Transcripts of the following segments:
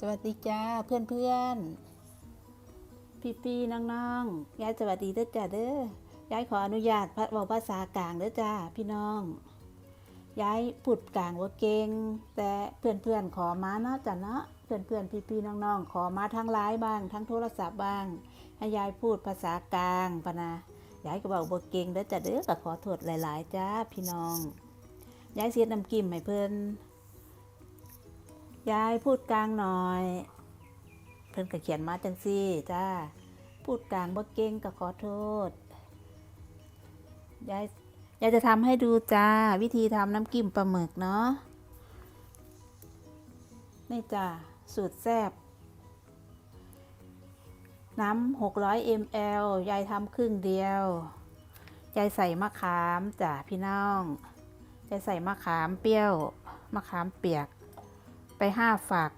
สวัสดีจ้าเพื่อนเพื่อนพี่พี่ๆน้องๆยายสวัสดีเด้อจ้าเด้อยายขออนุญาตพัดบอกภาษากลางเด้อจ้าพี่น้องยายพูดกลางว่าเก่งแต่เพื่อนเพื่อนขอมาเนาะจ้ะเนาะเพื่อนเพื่อนพี่พี่ๆน้องๆขอมาทั้งไลน์บ้าง ทั้งโทรศัพท์บ้างให้ยายพูดภาษากลางปะนะยายก็บอกบ่เก่งเด้อจ้าเด้อก็ขอโทษหลาย ๆ จ้าพี่น้องยายเสียน้ำกิมให้เพิ่อน ยายพูดกลางหน่อย เพิ่นก็เขียนมาจังซี่จ้า พูดกลางบ่เก่งก็ขอโทษ ยาย ยายจะทำให้ดูจ้า วิธีทำน้ำกิ้มปลาหมึกเนาะ นี่จ้า สูตรแซบน้ำ 600 ml ยายทำครึ่งเดียว ยายใส่มะขามจ้าพี่น้อง ยายใส่มะขามเปรี้ยว มะขามเปียก ไปห้าฝัก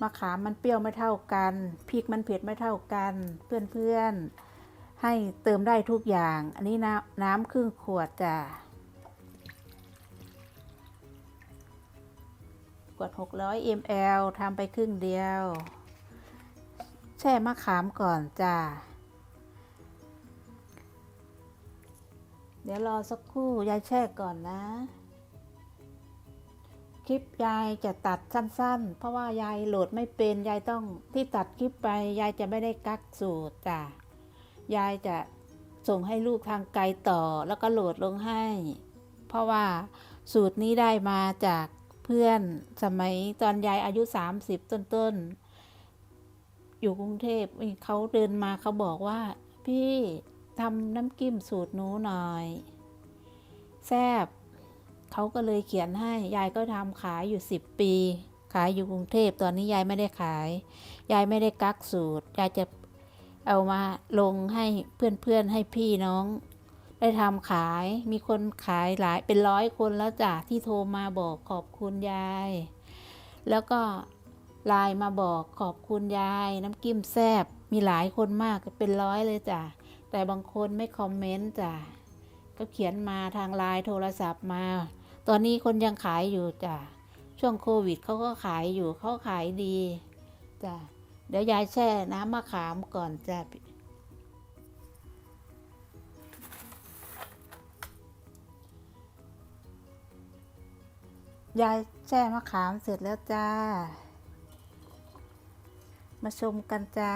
มะขามมันเปรี้ยวไม่เท่ากันพริกมันเผ็ดไม่เท่ากัน เพื่อนๆ ให้เติมได้ทุกอย่าง อันนี้น้ำน้ำครึ่งขวดจ้ะขวด 600 ml ทำไปครึ่งเดียว แช่มะขามก่อนจ้ะเดี๋ยวรอสักครู่ยายแช่ก่อนนะ คลิปยายจะตัดสั้นๆ เพราะว่ายายโหลดไม่เป็นยายต้องที่ตัดคลิปไปยายจะไม่ได้กักสูตรจ้ะยายจะส่งให้ลูกทางไกลต่อแล้วก็โหลดลงให้ เพราะว่าสูตรนี้ได้มาจากเพื่อนสมัยตอนยายอายุ 30 ต้นๆ อยู่กรุงเทพเขาเดินมาเขาบอกว่า พี่ทำน้ำกิ้มสูตรหนูหน่อย แซบ เขาก็เลยเขียนให้ ยายก็ทำขายอยู่สิบปี ขายอยู่กรุงเทพ ตอนนี้ยายไม่ได้ขาย ยายไม่ได้กักสูตร ยายจะเอามาลงให้เพื่อนๆ ให้พี่น้อง ได้ทำขาย มีคนขายหลายเป็นร้อยคนแล้วจ้ะที่โทรมาบอกขอบคุณยาย แล้วก็ไลน์มาบอกขอบคุณยาย น้ำกิ้มแซบมีหลายคนมากเป็นร้อยเลยจ้ะ แต่บางคนไม่คอมเมนต์จ้ะ ก็เขียนมาทางไลน์โทรศัพท์มา ตอนนี้คนยังขายอยู่จ้ะช่วงโควิดเขาก็ขายอยู่เขาขายดีจ้ะเดี๋ยวยายแช่น้ำมะขามก่อนจ้ะยายแช่มะขามเสร็จแล้วจ้า มาชมกันจ้า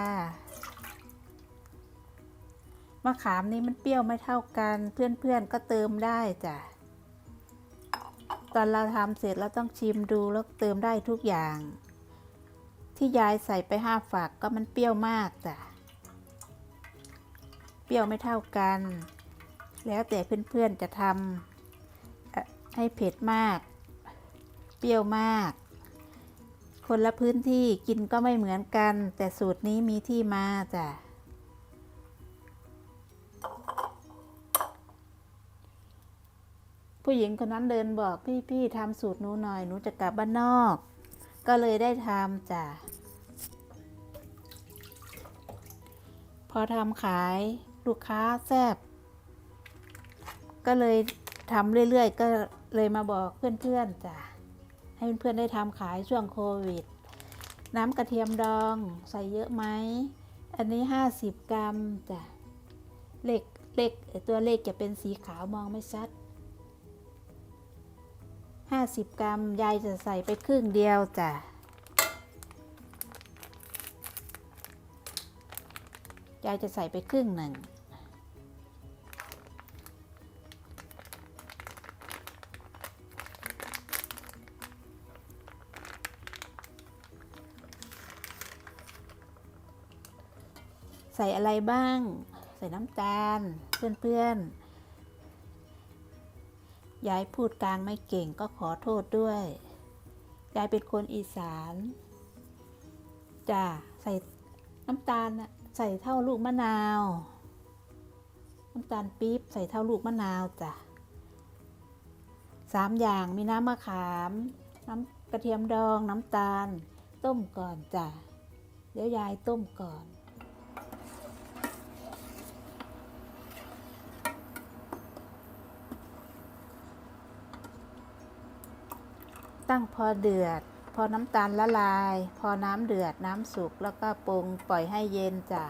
มะขามนี้มันเปรี้ยวไม่เท่ากัน เพื่อนๆก็เติมได้จ้ะ ตอนเราทำเสร็จเราต้องชิมดูแล้วเติมได้ทุกอย่าง ที่ยายใส่ไปห้าฝักก็มันเปรี้ยวมากจ้ะ เปรี้ยวไม่เท่ากัน แล้วแต่เพื่อนๆจะทำให้เผ็ดมาก เปรี้ยวมาก คนละพื้นที่กินก็ไม่เหมือนกัน แต่สูตรนี้มีที่มาจ้ะ ผู้หญิงคนนั้นเดินบอกพี่พี่ทำสูตรหนูหน่อยหนูจะกลับบ้านนอก ก็เลยได้ทำจ้ะพอทำขายลูกค้าแซบก็เลยทำเรื่อยๆ ก็เลยมาบอกเพื่อนๆจ้ะให้เพื่อนๆได้ทำขายช่วงโควิด น้ำกระเทียมดองใส่เยอะไหม อันนี้ 50 กรัมจ้ะเลขเลขตัวเลขจะเป็นสีขาวมองไม่ชัด 50 กรัม ยายจะใส่ไปครึ่งเดียวจ้ะ ยายจะใส่ไปครึ่งหนึ่ง ใส่อะไรบ้าง ใส่น้ำตาล เพื่อนๆ ยายพูดกลางไม่เก่งก็ขอโทษด้วย ยายเป็นคนอีสานจ้ะใส่น้ำตาลน่ะใส่เท่าลูกมะนาว น้ำตาลปี๊บใส่เท่าลูกมะนาวจ้ะสามอย่างมีน้ำมะขาม น้ำกระเทียมดองน้ำตาล ต้มก่อนจ้ะเดี๋ยวยายต้มก่อน ตั้งพอเดือด พอน้ำตาลละลาย พอน้ำเดือดน้ำสุกแล้วก็ปรุงปล่อยให้เย็นจ้ะ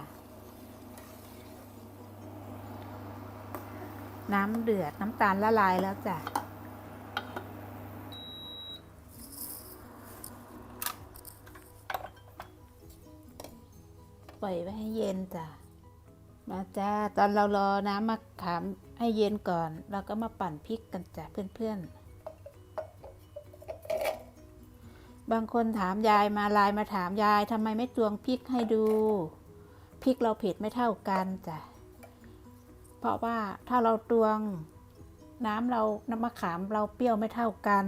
น้ำเดือดน้ำตาลละลายแล้วจ้ะปล่อยไว้ให้เย็นจ้ะมาจ้าตอนเรารอน้ำมะขามให้เย็นก่อน เราก็มาปั่นพริกกันจ้ะเพื่อนๆ บางคนถามยายมาไลน์มาถามยายทำไมไม่ตวงพริกให้ดูพริกเราเผ็ดไม่เท่ากันจ้ะเพราะว่าถ้าเราตวงน้ำเราน้ำมะขามเราเปรี้ยวไม่เท่ากัน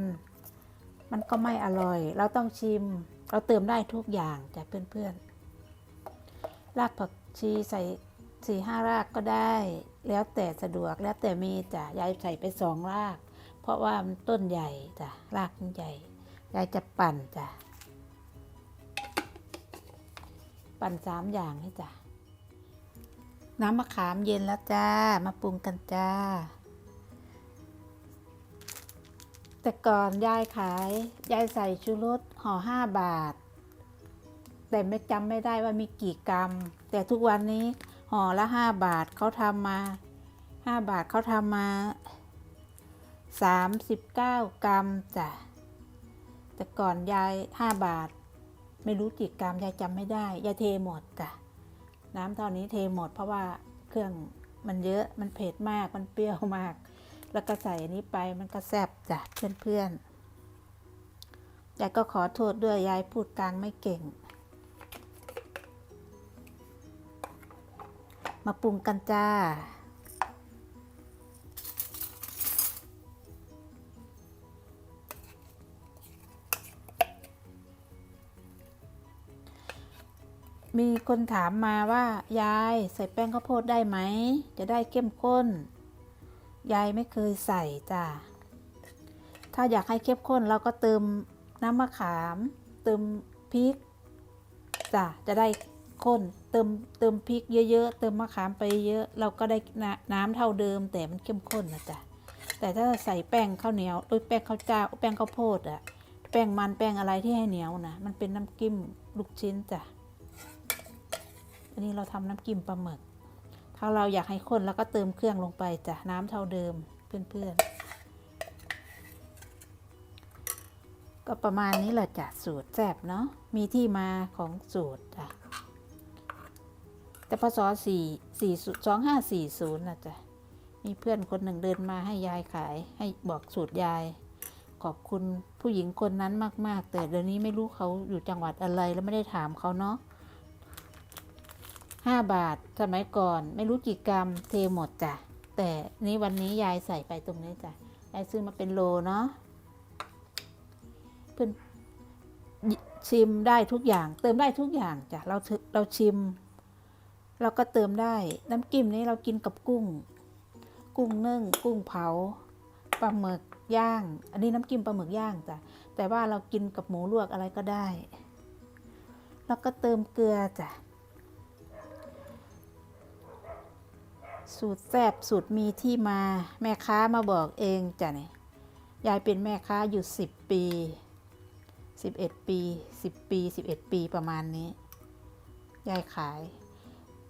มันก็ไม่อร่อย เราต้องชิม เราเติมได้ทุกอย่างจ้ะเพื่อนๆรากผักชีใส่สี่ห้ารากก็ได้ แล้วแต่สะดวกแล้วแต่มีจ้ะยายใส่ไปสองราก เพราะว่ามันต้นใหญ่จ้ะรากมันใหญ่ ยายจะปั่นจ้ะ ปั่นสามอย่างให้จ้ะ น้ำมะขามเย็นแล้วจ้า มาปรุงกันจ้า แต่ก่อนยายขาย ยายใส่ชูรสห่อห้าบาท แต่ไม่จำไม่ได้ว่ามีกี่กรัม แต่ทุกวันนี้ห่อละห้าบาทเขาทำมาห้าบาทเขาทำมาสามสิบเก้ากรัมจ้ะ แต่ก่อนยายห้าบาท ไม่รู้กี่กรัมยายจำไม่ได้ ยายเทหมดจ้ะน้ำเท่านี้เทหมดเพราะว่าเครื่องมันเยอะมันเผ็ดมากมันเปรี้ยวมาก แล้วก็ใส่อันนี้ไปมันก็แซ่บจ้ะเพื่อนๆยายก็ขอโทษด้วยยายพูดกลางไม่เก่ง มาปรุงกันจ้า มีคนถามมาว่ายายใส่แป้งข้าวโพดได้ไหม จะได้เข้มข้น ยายไม่เคยใส่จ้าถ้าอยากให้เข้มข้นเราก็เติมน้ำมะขาม เติมพริกจ้ะจะได้ข้นเติมเติมพริกเยอะๆเติมมะขามไปเยอะ เราก็ได้น้ำเท่าเดิม แต่มันเข้มข้นนะจ๊ะแต่ถ้าใส่แป้งข้าวเหนียวโอ้ยแป้งข้าวเจ้าแป้งข้าวโพดอะแป้งมันแป้งอะไรที่ให้เหนียวนะมันเป็นน้ำกิ้มลูกชิ้นจ้ะ อันนี้เราทำน้ำกิ้มปลาหมึก ถ้าเราอยากให้ข้นเราก็เติมเครื่องลงไปจ้ะน้ำเท่าเดิมเพื่อนๆ ก็ประมาณนี้แหละจ้ะสูตรแซ่บเนาะ มีที่มาของสูตรจ้ะ แต่พศสี่สี่สองห้าสี่ศูนย์นะจ๊ะมีเพื่อนคนหนึ่งเดินมาให้ยายขาย ให้บอกสูตรยายขอบคุณผู้หญิงคนนั้นมาก ๆ แต่เดี๋ยวนี้ไม่รู้เขาอยู่จังหวัดอะไรแล้วไม่ได้ถามเขาเนาะ ห้าบาทสมัยก่อน ไม่รู้กี่กรัมเทหมดจ้ะ แต่นี้วันนี้ยายใส่ไปตรงนี้จ้ะยายซื้อมาเป็นโลเนาะเพื่อนชิมได้ทุกอย่าง เติมได้ทุกอย่างจ้ะเราเราชิม เราก็เติมได้น้ำจิ้มนี้เรากินกับกุ้ง กุ้งนึ่ง กุ้งเผาปลาหมึกย่าง อันนี้น้ำจิ้มปลาหมึกย่างจ้ะแต่ว่าเรากินกับหมูลวกอะไรก็ได้ แล้วก็เติมเกลือจ้ะ สูตรแซ่บสูตรมีที่มาแม่ค้ามาบอกเองจ้ะเนี่ยยายเป็นแม่ค้าอยู่สิบปีสิบเอ็ดปีสิบปีสิบเอ็ดปีประมาณนี้ ยายขาย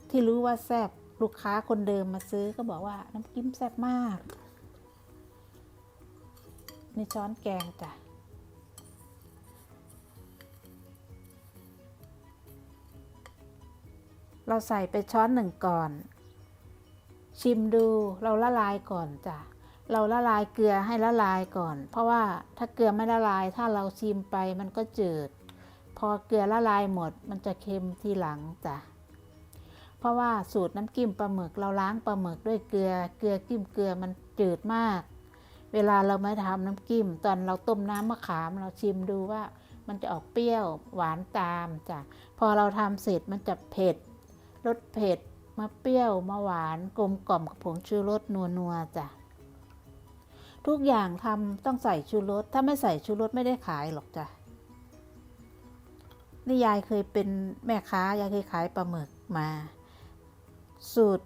ที่รู้ว่าแซบลูกค้าคนเดิมมาซื้อก็บอกว่าน้ำจิ้มแซบมากนี่ช้อนแกงจ้ะเราใส่ไปช้อนหนึ่งก่อน ชิมดูเราละลายก่อนจ้ะเราละลายเกลือให้ละลายก่อน เพราะว่าถ้าเกลือไม่ละลายถ้าเราชิมไปมันก็จืด พอเกลือละลายหมด มันจะเค็มทีหลังจ้ะเพราะว่าสูตรน้ำจิ้มปลาหมึกเราล้างปลาหมึกด้วยเกลือเกลือกิ้มเกลือมันจืดมาก เวลาเราไม่ทำน้ำจิ้ม ตอนเราต้มน้ำมะขามเราชิมดูว่า มันจะออกเปรี้ยวหวานตามจ้ะพอเราทำเสร็จมันจะเผ็ดรสเผ็ด มาเปรี้ยวมาหวานกลมกล่อมกับผงชูรสนัวๆจ้ะทุกอย่างทำต้องใส่ชูรสถ้าไม่ใส่ชูรสไม่ได้ขายหรอกจ้ะนี่ยายเคยเป็นแม่ค้ายายเคยขายปลาหมึกมา สูตร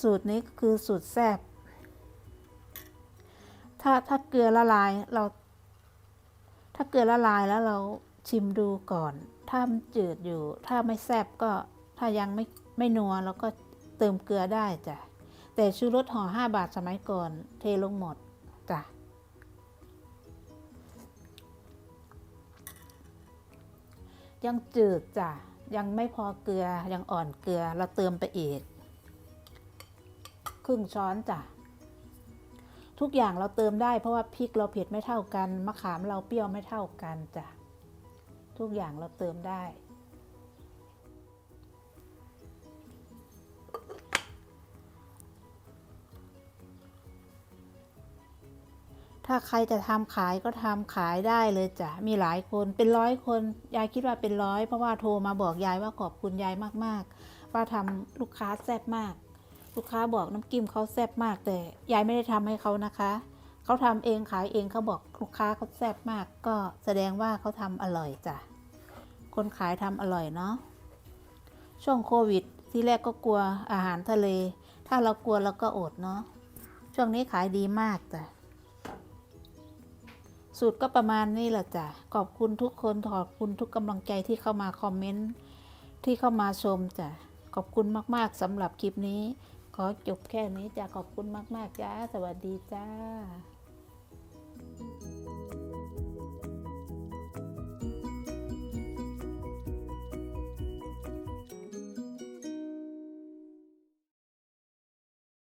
สูตรนี้คือสูตรแซ่บถ้าถ้าเกลือละลายเรา ถ้าเกลือละลายแล้วเราชิมดูก่อน ถ้ามันจืดอยู่ ถ้าไม่แซ่บก็ถ้ายังไม่ ไม่นัวเราก็เติมเกลือได้จ้ะ แต่ชูรสห่อห้าบาทสมัยก่อน เทลงหมดจ้ะยังจืดจ้ะ ยังไม่พอเกลือยังอ่อนเกลือเราเติมไปอีก ครึ่งช้อนจ้ะ ทุกอย่างเราเติมได้เพราะว่าพริกเราเผ็ดไม่เท่ากัน มะขามเราเปรี้ยวไม่เท่ากันจ้ะ ทุกอย่างเราเติมได้ ถ้าใครจะทำขายก็ทำขายได้เลยจ้ะ มีหลายคนเป็นร้อยคน ยายคิดว่าเป็นร้อย เพราะว่าโทรมาบอกยายว่าขอบคุณยายมากๆ ว่าทำลูกค้าแซ่บมาก ลูกค้าบอกน้ำจิ้มเขาแซ่บมาก แต่ยายไม่ได้ทำให้เขานะคะ เขาทำเองขายเองเขาบอกลูกค้าเขาแซ่บมาก ก็แสดงว่าเขาทำอร่อยจ้ะ คนขายทำอร่อยเนาะ ช่วงโควิด ที่แรกก็กลัวอาหารทะเล ถ้าเรากลัวเราก็อดเนาะ ช่วงนี้ขายดีมากจ้ะ สูตรก็ประมาณนี้แหละจ้ะ ขอบคุณทุกคน ขอบคุณทุกกำลังใจที่เข้ามาคอมเมนต์ ที่เข้ามาชมจ้ะ ขอบคุณมากๆสำหรับคลิปนี้ ขอจบแค่นี้จ้ะ ขอบคุณมากๆจ้า สวัสดีจ้า